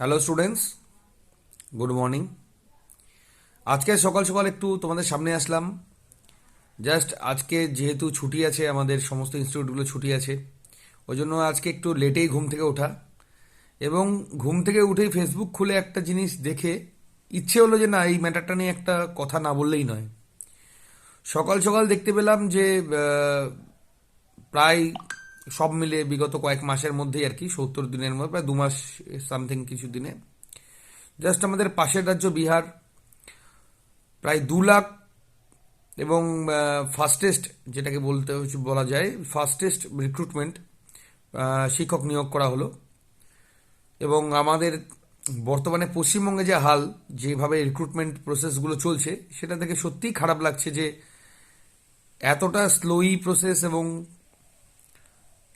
Hello students good morning আজকে সকাল সকাল একটু তোমাদের সামনে আসলাম। জাস্ট আজকে যেহেতু ছুটি আছে, আমাদের সমস্ত ইনস্টিটিউটগুলো ছুটি আছে ওই জন্য আজকে একটু লেটেই ঘুম থেকে ওঠা এবং ঘুম থেকে উঠেই ফেসবুক খুলে একটা জিনিস দেখে ইচ্ছে হলো যে না, এই ম্যাটারটা নিয়ে একটা কথা না বললেই নয়। সকাল সকাল দেখতে পেলাম যে প্রায় সব মিলে বিগত কয়েক মাসের মধ্যেই আর কি, সত্তর দিনের মধ্যে, প্রায় দু মাস সামথিং কিছু দিনে। জাস্ট আমাদের পাশের রাজ্য বিহার, প্রায় দু লাখ এবং ফাস্টেস্ট যেটাকে বলতে বলা যায় ফাস্টেস্ট রিক্রুটমেন্ট শিক্ষক নিয়োগ করা হলো। এবং আমাদের বর্তমানে পশ্চিমবঙ্গে যে হাল, যেভাবে রিক্রুটমেন্ট প্রসেসগুলো চলছে, সেটা থেকে সত্যিই খারাপ লাগছে যে, এতটা স্লোই প্রসেস এবং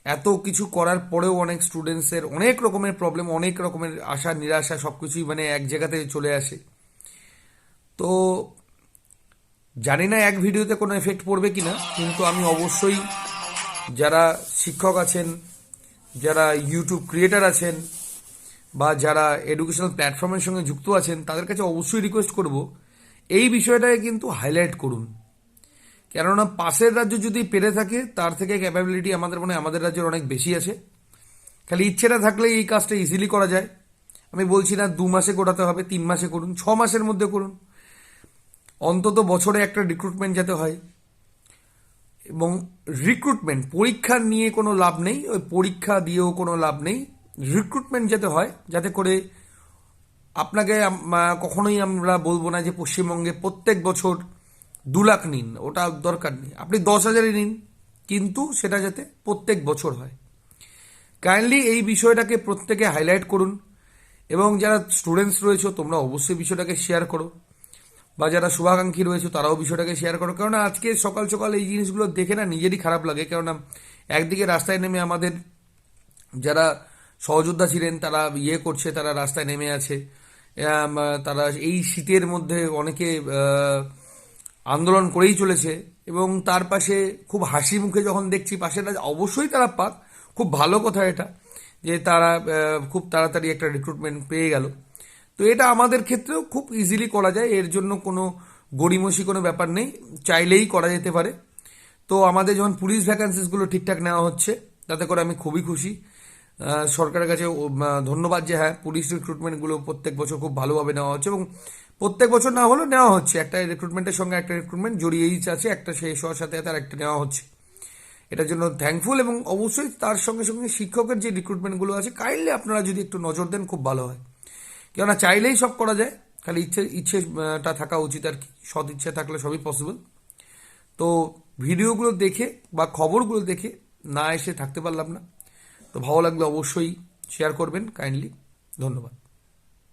এত কিছু করার পরেও অনেক স্টুডেন্টসের অনেক রকমের প্রবলেম অনেক রকমের আশা, নিরাশা সব কিছুই মানে এক জায়গাতে চলে আসে। তো জানি না এক ভিডিওতে কোনো এফেক্ট পড়বে কিনা, কিন্তু আমি অবশ্যই যারা শিক্ষক আছেন, যারা ইউটিউব ক্রিয়েটার আছেন, বা যারা এডুকেশনাল প্ল্যাটফর্মের সঙ্গে যুক্ত আছেন, তাদের কাছে অবশ্যই রিকোয়েস্ট করব, এই বিষয়টাকে কিন্তু হাইলাইট করুন। কেননা পাশের রাজ্য যদি পেরে থাকে, তার থেকে ক্যাপাবিলিটি আমাদের মনে আমাদের রাজ্যের অনেক বেশি আছে। খালি ইচ্ছেটা থাকলে এই কাজটা ইজিলি করা যায়। আমি বলছি না দু মাসে করাতে হবে, তিন মাসে করুন, ছ মাসের মধ্যে করুন। অন্তত বছরে একটা রিক্রুটমেন্ট যাতে হয়। এবং রিক্রুটমেন্ট পরীক্ষা নিয়ে কোনো লাভ নেই, ওই পরীক্ষা দিয়েও কোনো লাভ নেই। রিক্রুটমেন্ট যাতে হয়, যাতে করে আপনাকে কখনোই আমরা বলব না যে পশ্চিমবঙ্গে প্রত্যেক বছর দু লাখ নিন, ওটা দরকার নেই। আপনি দশ হাজারই নিন, কিন্তু সেটা যাতে প্রত্যেক বছর হয়। কাইন্ডলি এই বিষয়টাকে প্রত্যেকে হাইলাইট করুন এবং যারা স্টুডেন্টস রয়েছে, তোমরা অবশ্যই বিষয়টাকে শেয়ার করো। বা যারা শুভাকাঙ্ক্ষী রয়েছে, তারাও বিষয়টাকে শেয়ার করো। কেননা আজকে সকাল সকাল এই জিনিসগুলো দেখে না নিজেরই খারাপ লাগে। কেননা একদিকে রাস্তায় নেমে আমাদের যারা সহযোদ্ধা ছিলেন, তারা ইয়ে করছে, তারা রাস্তায় নেমে আছে। তারা এই শীতের মধ্যে অনেকে আন্দোলন করেই চলেছে এবং তার পাশে খুব হাসি মুখে যখন দেখছি রাজ্য অবশ্যই তারা পাক। খুব ভালো কথা এটা, যে তারা খুব তাড়াতাড়ি একটা রিক্রুটমেন্ট পেয়ে গেল। তো এটা আমাদের ক্ষেত্রেও খুব ইজিলি করা যায়, এর জন্য কোনো গড়িমসি কোনো ব্যাপার নেই, চাইলেই করা যেতে পারে। তো আমাদের যখন পুলিশ ভ্যাকান্সিসগুলো ঠিকঠাক নেওয়া হচ্ছে, তাতে করে আমি খুবই খুশি। সরকারের কাছে ধন্যবাদ যে হ্যাঁ পুলিশ রিক্রুটমেন্টগুলো প্রত্যেক বছর খুব ভালোভাবে নেওয়া হচ্ছে এবং প্রত্যেক বছর না হলেও নেওয়া হচ্ছে। একটা রিক্রুটমেন্টের সঙ্গে একটা রিক্রুটমেন্ট জড়িয়েই আছে, একটা শেষ হওয়ার সাথে আর একটা নেওয়া হচ্ছে। এটার জন্য থ্যাঙ্কফুল এবং অবশ্যই তার সঙ্গে সঙ্গে শিক্ষকের যে রিক্রুটমেন্টগুলো আছে কাইন্ডলি আপনারা যদি একটু নজর দেন, খুব ভালো হয়। কেননা চাইলেই সব করা যায়, খালি ইচ্ছে, ইচ্ছেটা থাকা উচিত আর কি। সৎ ইচ্ছে থাকলে সবই পসিবল তো ভিডিওগুলো দেখে বা খবরগুলো দেখে না এসে থাকতে পারলাম না। তো ভালো লাগলে অবশ্যই শেয়ার করবেন কাইন্ডলি ধন্যবাদ।